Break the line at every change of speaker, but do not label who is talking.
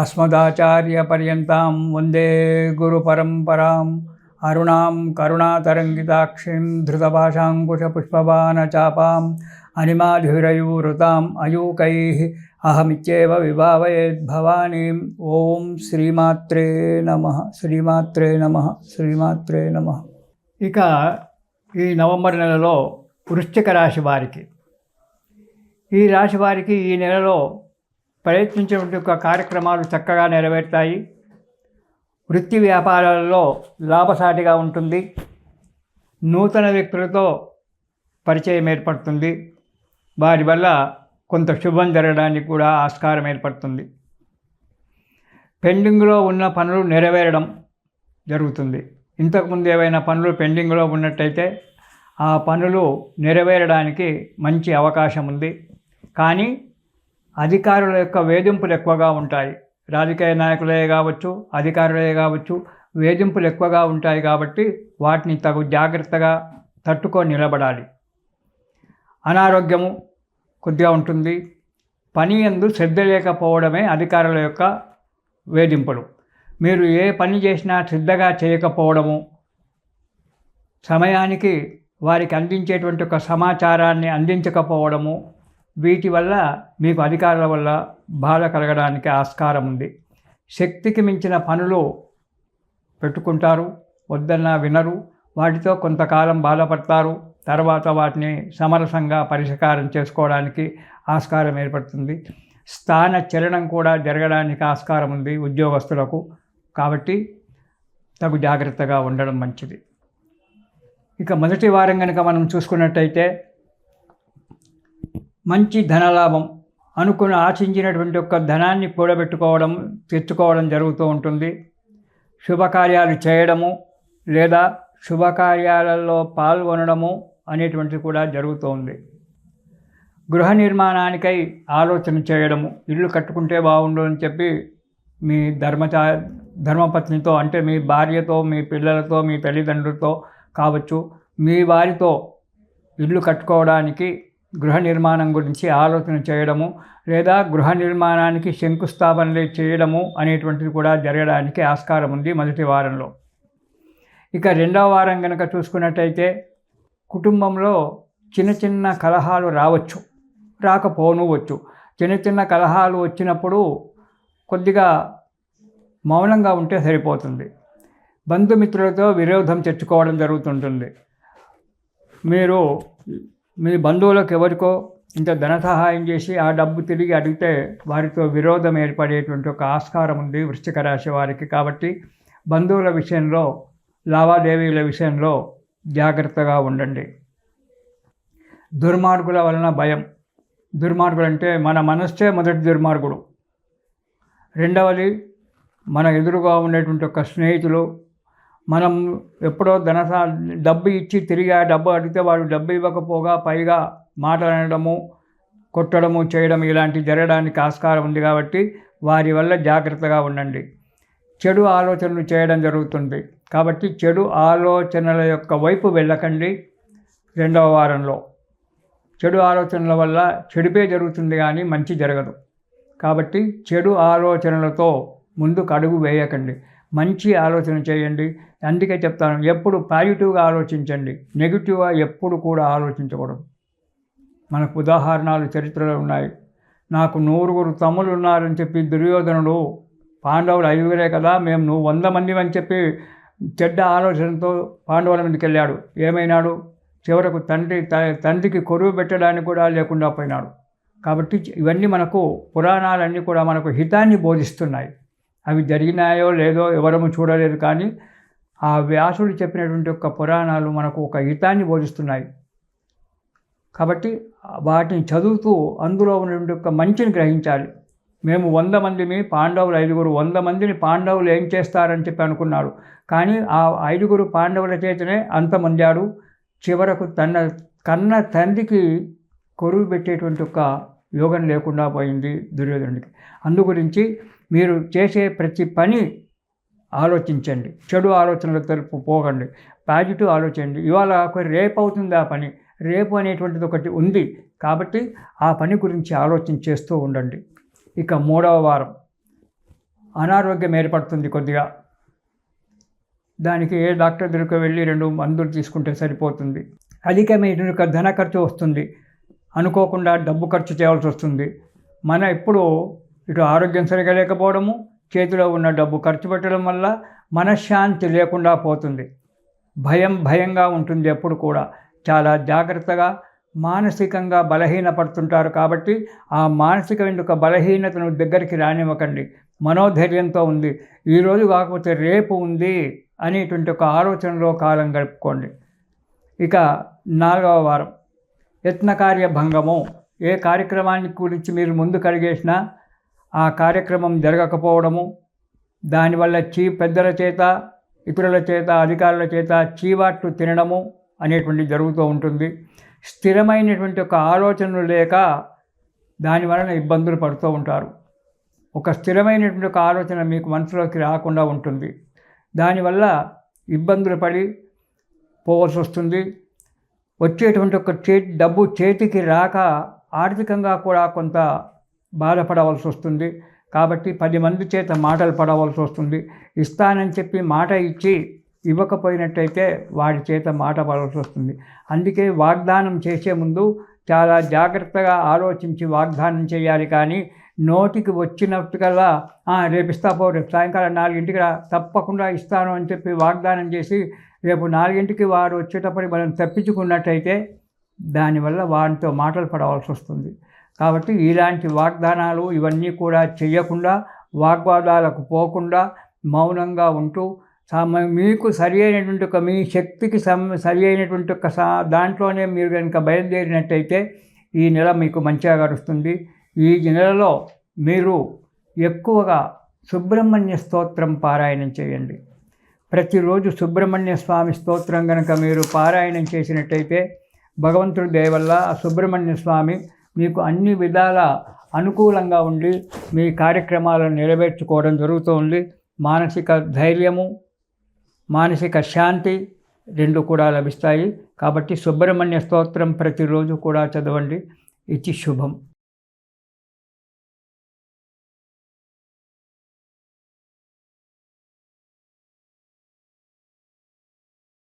అస్మదాచార్యపర్యంతాం వందే గురుపరంపరాం అరుణాం కరుణాతరంగితాక్షిం ధృతపాశాంకుశపుష్పబాణచాపాం అనిమాధురయూరుతాం అయూకై అహమిత్యేవ విభావయేద్భవానీం ఓం శ్రీమాత్రే నమ శ్రీమాత్రే నమ శ్రీమాత్రే నమ ఇక ఈ నవంబర్ నెలలో వృశ్చిక రాశి వారికి ఈ రాశి వారికి ఈ నెలలో ప్రయత్నించినటువంటి యొక్క కార్యక్రమాలు చక్కగా నెరవేరుతాయి. వృత్తి వ్యాపారాలలో లాభసాటిగా ఉంటుంది. నూతన వ్యక్తులతో పరిచయం ఏర్పడుతుంది. వారి వల్ల కొంత శుభం జరగడానికి కూడా ఆస్కారం ఏర్పడుతుంది. పెండింగ్లో ఉన్న పనులు నెరవేరడం జరుగుతుంది. ఇంతకుముందు ఏవైనా పనులు పెండింగ్లో ఉన్నట్టయితే ఆ పనులు నెరవేరడానికి మంచి అవకాశం ఉంది. కానీ అధికారుల యొక్క వేధింపులు ఎక్కువగా ఉంటాయి. రాజకీయ నాయకులే కావచ్చు అధికారులే కావచ్చు వేధింపులు ఎక్కువగా ఉంటాయి కాబట్టి వాటిని తగు జాగ్రత్తగా తట్టుకొని నిలబడాలి. అనారోగ్యము కొద్దిగా ఉంటుంది. పని ఎందు శ్రద్ధ లేకపోవడమే అధికారుల యొక్క వేధింపులు. మీరు ఏ పని చేసినా శ్రద్ధగా చేయకపోవడము సమయానికి వారికి అందించేటువంటి ఒక సమాచారాన్ని అందించకపోవడము వీటి వల్ల మీకు అధికారుల వల్ల బాధ కలగడానికి ఆస్కారం ఉంది. శక్తికి మించిన పనులు పెట్టుకుంటారు వద్దన్నా వినరు వాటితో కొంతకాలం బాధపడతారు తర్వాత వాటిని సమరసంగా పరిష్కారం చేసుకోవడానికి ఆస్కారం ఏర్పడుతుంది. స్థాన చలనం కూడా జరగడానికి ఆస్కారం ఉంది ఉద్యోగస్తులకు. కాబట్టి తగు జాగ్రత్తగా ఉండడం మంచిది. ఇక మొదటి వారం కనుక మనం చూసుకున్నట్టయితే మంచి ధనలాభం అనుకుని ఆశించినటువంటి ఒక ధనాన్ని కూడబెట్టుకోవడం తెచ్చుకోవడం జరుగుతూ ఉంటుంది. శుభకార్యాలు చేయడము లేదా శుభకార్యాలలో పాల్గొనడము అనేటువంటిది కూడా జరుగుతూ ఉంది. గృహ నిర్మాణానికై ఆలోచన చేయడము ఇల్లు కట్టుకుంటే బాగుండు అని చెప్పి మీ ధర్మచా ధర్మపత్నితో అంటే మీ భార్యతో మీ పిల్లలతో మీ తల్లిదండ్రులతో కావచ్చు మీ వారితో ఇల్లు కట్టుకోవడానికి గృహ నిర్మాణం గురించి ఆలోచన చేయడము లేదా గృహ నిర్మాణానికి శంకుస్థాపనలే చేయడము అనేటువంటిది కూడా జరగడానికి ఆస్కారం ఉంది మొదటి వారంలో. ఇక రెండవ వారం కనుక చూసుకున్నట్టయితే కుటుంబంలో చిన్న చిన్న కలహాలు రావచ్చు రాకపోనువచ్చు. చిన్న చిన్న కలహాలు వచ్చినప్పుడు కొద్దిగా మౌనంగా ఉంటే సరిపోతుంది. బంధుమిత్రులతో విరోధం తెచ్చుకోవడం జరుగుతుంటుంది. మీరు మీ బంధువులకు ఎవరికో ఇంత ధన సహాయం చేసి ఆ డబ్బు తిరిగి అడిగితే వారితో విరోధం ఏర్పడేటువంటి ఒక ఆస్కారం ఉంది వృశ్చిక రాశి వారికి. కాబట్టి బంధువుల విషయంలో లావాదేవీల విషయంలో జాగ్రత్తగా ఉండండి. దుర్మార్గుల వలన భయం. దుర్మార్గులు అంటే మన మనస్సే మొదటి దుర్మార్గుడు. రెండవది మన ఎదురుగా ఉండేటువంటి ఒక స్నేహితులు మనం ఎప్పుడో ధన డబ్బు ఇచ్చి తిరిగి ఆ డబ్బు అడిగితే వాడు డబ్బు ఇవ్వకపోగా పైగా మాట్లాడడము కొట్టడము చేయడం ఇలాంటివి జరగడానికి ఆస్కారం ఉంది కాబట్టి వారి వల్ల జాగ్రత్తగా ఉండండి. చెడు ఆలోచనలు చేయడం జరుగుతుంది కాబట్టి చెడు ఆలోచనల యొక్క వైపు వెళ్ళకండి రెండవ వారంలో. చెడు ఆలోచనల వల్ల చెడుపే జరుగుతుంది కానీ మంచి జరగదు. కాబట్టి చెడు ఆలోచనలతో ముందుకు అడుగు వేయకండి. మంచి ఆలోచన చేయండి. అందుకే చెప్తాను ఎప్పుడు పాజిటివ్గా ఆలోచించండి. నెగిటివ్గా ఎప్పుడు కూడా ఆలోచించకూడదు. మనకు ఉదాహరణలు చరిత్రలో ఉన్నాయి. నాకు నూరుగురు తమ్ములు ఉన్నారని చెప్పి దుర్యోధనుడు పాండవులు ఐదుగురే కదా మేము నువ్వు వంద మంది అని చెప్పి చెడ్డ ఆలోచనతో పాండవుల మీదకి వెళ్ళాడు. ఏమైనాడు? చివరకు తండ్రి తండ్రికి కొరువు పెట్టడానికి కూడా లేకుండా పోయినాడు. కాబట్టి ఇవన్నీ మనకు పురాణాలన్నీ కూడా మనకు హితాన్ని బోధిస్తున్నాయి. అవి జరిగినాయో లేదో ఎవరము చూడలేదు కానీ ఆ వ్యాసుడు చెప్పినటువంటి ఒక పురాణాలు మనకు ఒక హితాన్ని బోధిస్తున్నాయి. కాబట్టి వాటిని చదువుతూ అందులో ఉన్నటువంటి ఒక మంచిని గ్రహించాలి. మేము వంద మందిని పాండవులు ఐదుగురు వంద మందిని పాండవులు ఏం చేస్తారని చెప్పి అనుకున్నాడు కానీ ఆ ఐదుగురు పాండవుల చేతనే అంతమందాడు చివరకు తన కన్న తండ్రికి కొరువు పెట్టేటువంటి ఒక యోగం లేకుండా పోయింది దుర్యోధనుడికి. అందు గురించి మీరు చేసే ప్రతి పని ఆలోచించండి. చెడు ఆలోచనలకు తలుపు పోకండి. పాజిటివ్ ఆలోచించండి. ఇవాళ ఒక రేపు అవుతుంది ఆ పని. రేపు అనేటువంటిది ఒకటి ఉంది కాబట్టి ఆ పని గురించి ఆలోచన చేస్తూ ఉండండి. ఇక మూడవ వారం. అనారోగ్యం ఏర్పడుతుంది కొద్దిగా. దానికి ఏ డాక్టర్ దగ్గరకు వెళ్ళి రెండు మందులు తీసుకుంటే సరిపోతుంది. అధికమైన ధన ఖర్చు వస్తుంది. అనుకోకుండా డబ్బు ఖర్చు చేయాల్సి వస్తుంది. మన ఇప్పుడు ఇటు ఆరోగ్యం సరిగా లేకపోవడము చేతిలో ఉన్న డబ్బు ఖర్చు పెట్టడం వల్ల మనశ్శాంతి లేకుండా పోతుంది. భయం భయంగా ఉంటుంది ఎప్పుడు కూడా. చాలా జాగ్రత్తగా మానసికంగా బలహీనపడుతుంటారు కాబట్టి ఆ మానసిక వెనుక బలహీనతను దగ్గరికి రానివ్వకండి. మనోధైర్యంతో ఉంది. ఈరోజు కాకపోతే రేపు ఉంది అనేటువంటి ఒక ఆలోచనలో కాలం గడుపుకోండి. ఇక నాలుగవ వారం. యత్నకార్య భంగము ఏ కార్యక్రమాన్ని గురించి మీరు ముందు కడిగేసినా ఆ కార్యక్రమం జరగకపోవడము దానివల్ల చీ పెద్దల చేత ఇతరుల చేత అధికారుల చేత చీవాట్లు తినడము అనేటువంటి జరుగుతూ ఉంటుంది. స్థిరమైనటువంటి ఒక ఆలోచనలు లేక దాని వలన ఇబ్బందులు పడుతూ ఉంటారు. ఒక స్థిరమైనటువంటి ఒక ఆలోచన మీకు మనసులోకి రాకుండా ఉంటుంది. దానివల్ల ఇబ్బందులు పడి పోవాల్సి వస్తుంది. వచ్చేటువంటి ఒక చే డబ్బు చేతికి రాక ఆర్థికంగా కూడా కొంత బాధపడవలసి వస్తుంది. కాబట్టి పది మంది చేత మాటలు పడవలసి వస్తుంది. ఇస్తానని చెప్పి మాట ఇచ్చి ఇవ్వకపోయినట్టయితే వాడి చేత మాట పడవలసి వస్తుంది. అందుకే వాగ్దానం చేసే ముందు చాలా జాగ్రత్తగా ఆలోచించి వాగ్దానం చేయాలి. కానీ నోటికి వచ్చినట్టుకల్లా రేపు ఇస్తాపో రేపు సాయంకాలం నాలుగింటికి తప్పకుండా ఇస్తాను అని చెప్పి వాగ్దానం చేసి రేపు నాలుగింటికి వారు వచ్చేటప్పటికి మనం తప్పించుకున్నట్టయితే దానివల్ల వారితో మాటలు పడవలసి వస్తుంది. కాబట్టి ఇలాంటి వాగ్దానాలు ఇవన్నీ కూడా చేయకుండా వాగ్వాదాలకు పోకుండా మౌనంగా ఉంటూ మీకు సరి అయినటువంటి ఒక మీ శక్తికి సమ్ సరి అయినటువంటి ఒక సా దాంట్లోనే మీరు కనుక బయలుదేరినట్టయితే ఈ నెల మీకు మంచిగా గడుస్తుంది. ఈ నెలలో మీరు ఎక్కువగా సుబ్రహ్మణ్య స్తోత్రం పారాయణం చేయండి. ప్రతిరోజు సుబ్రహ్మణ్య స్వామి స్తోత్రం కనుక మీరు పారాయణం చేసినట్టయితే భగవంతుడి దయవల్ల ఆ సుబ్రహ్మణ్య స్వామి మీకు అన్ని విధాల అనుకూలంగా ఉండి మీ కార్యక్రమాలను నెరవేర్చుకోవడం జరుగుతుంది మానసిక ధైర్యము మానసిక శాంతి రెండు కూడా లభిస్తాయి. కాబట్టి సుబ్రహ్మణ్య స్తోత్రం ప్రతిరోజు కూడా చదవండి. ఇది శుభం.